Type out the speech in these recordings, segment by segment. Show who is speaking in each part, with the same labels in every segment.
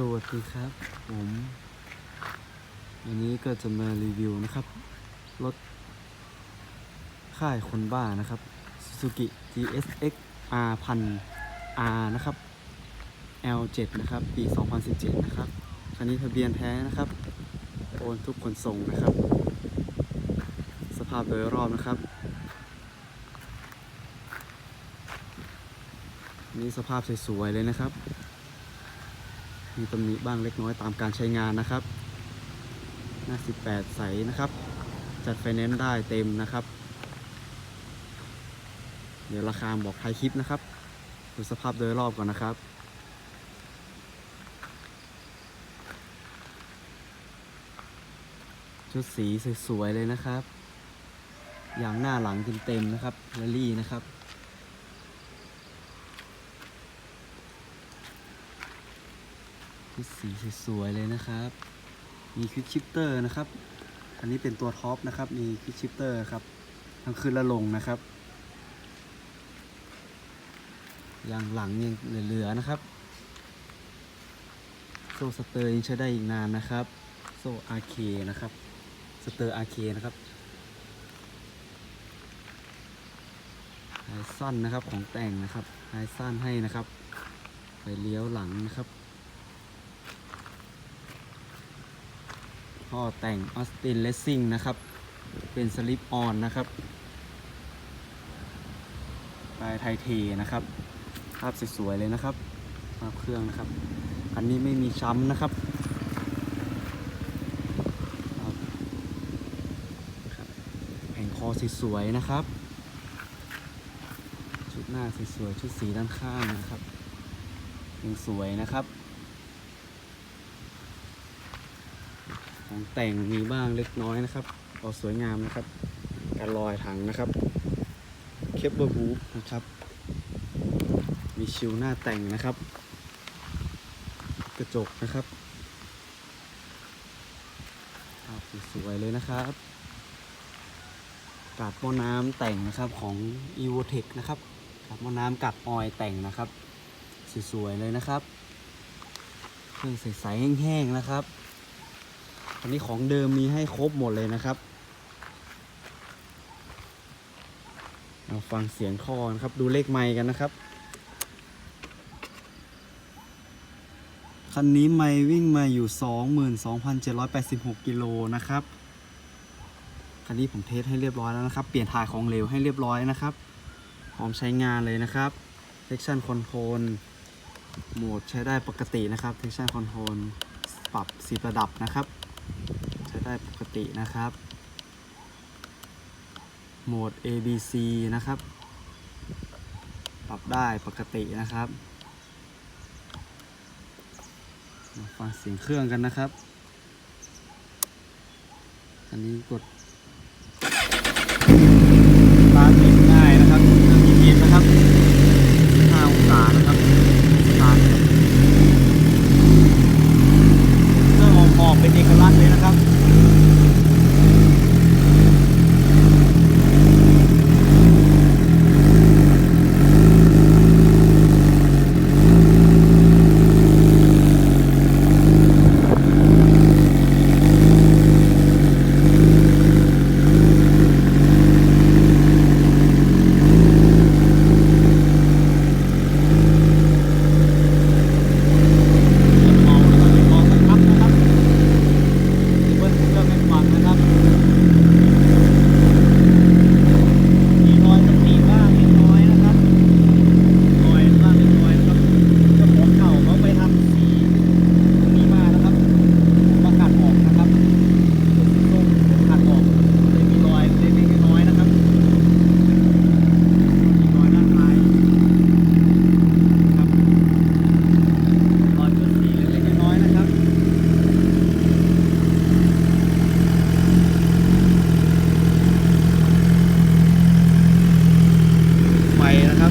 Speaker 1: สวัสดีครับผมวันนี้ก็จะมารีวิวนะครับ รถค่ายคนบ้านะครับ Suzuki GSX R 1000 R นะครับ L7 นะครับ ปี 2017 นะครับคันนี้ทะเบียนแท้นะครับ โอนทุกคนส่งนะครับ สภาพโดยรอบนะครับ นี่สภาพสวยๆเลยนะครับ มีตำหนิบ้างเล็กน้อยตามการใช้งานนะครับ หน้า 18 ใสนะครับ จัดไฟแนนซ์ได้เต็มนะครับ เดี๋ยวราคาบอกท้ายคลิปนะครับ ดูสภาพโดยรอบก่อนนะครับชุดสีสวยๆเลยนะครับ อย่างหน้าหลังเต็มๆนะครับแรลลี่นะครับ ชุดสีสวยๆเลยนะครับ มีควิกชิปเตอร์นะครับ อันนี้เป็นตัวท็อปนะครับ มีควิกชิปเตอร์ครับ ทั้งขึ้นและลงนะครับอย่างหลังยังเหลือๆนะครับ โซ่สเตอร์ยังใช้ได้อีกนานนะครับ โซ่อาเคนะครับ สเตอร์อาเคนะครับไฮสั้นนะครับของแต่งนะครับไฮสั้นให้นะครับไฟเลี้ยวหลังนะครับ ท่อแต่งออสตินเลสซิ่งนะครับ เป็นสลิปออนนะครับลายไทเทนะครับ ภาพสวยๆเลยนะครับ ภาพเครื่องนะครับ อันนี้ไม่มีช้ำนะครับครับครับแผงคอสวยๆนะครับ ชุดหน้าสวยๆชุดสีด้านข้างนะครับยังสวยนะครับ ของแต่งมีบ้างเล็กน้อยนะครับก็สวยงามนะครับการลอยถังนะครับเคปเบอร์บูนะครับ มีชิวหน้าแต่งนะครับ กระจกนะครับภาพสวยเลยนะครับกาดหม้อน้ำแต่งนะครับของ e v o t e c นะครับกาดหม้อน้ำกัดออยแต่งนะครับสวยๆเลยนะครับ เครื่องใสๆแห้งๆนะครับ อันนี้ของเดิมมีให้ครบหมดเลยนะครับมาฟังเสียงท่อนะครับ ดูเลขไมค์กันนะครับ คันนี้ไมค์วิ่งมาอยู่ 22,786 กิโลนะครับ คันนี้ผมเทสให้เรียบร้อยแล้วนะครับ เปลี่ยนถ่ายของเหลวให้เรียบร้อยนะครับ พร้อมใช้งานเลยนะครับ Traction Control โหมดใช้ได้ปกตินะครับ Traction Control ปรับ10ระดับนะครับ ใช้ได้ปกตินะครับ โหมด ABC นะครับ ปรับได้ปกตินะครับฟังเสียงเครื่องกันนะครับ อันนี้กด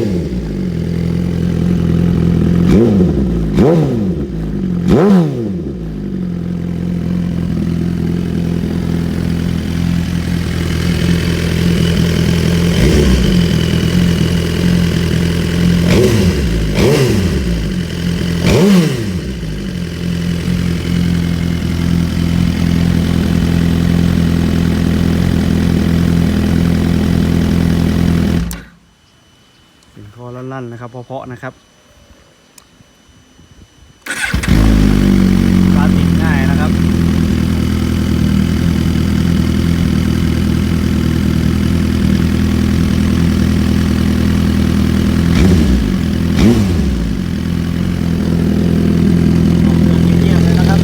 Speaker 1: 4 4 เสียงคอลั่นๆนะครับเพาะๆนะครับการติดง่ายนะครับ ออกเครื่องเงียบๆเลยนะครับ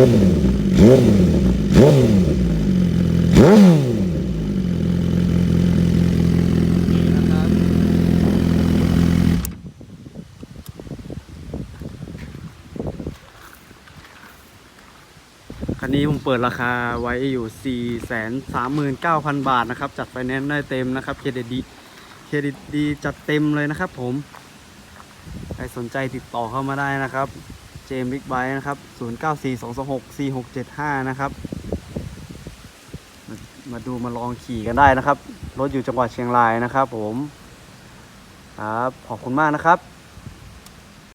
Speaker 1: นี่นะครับคันนี้ผมเปิดราคาไว้อยู่ 4 3 9 0 0 0 บาทนะครับ จัดไฟแนนซ์ได้เต็มนะครับ เครดิตดีเครดิตดีจัดเต็มเลยนะครับผม ใครสนใจติดต่อเข้ามาได้นะครับ เจมบิ๊กไบนะครับ 0942264675 นะครับมามาดูมาลองขี่กันได้นะครับ รถอยู่จังหวัดเชียงรายนะครับผม ครับ ขอบคุณมากนะครับ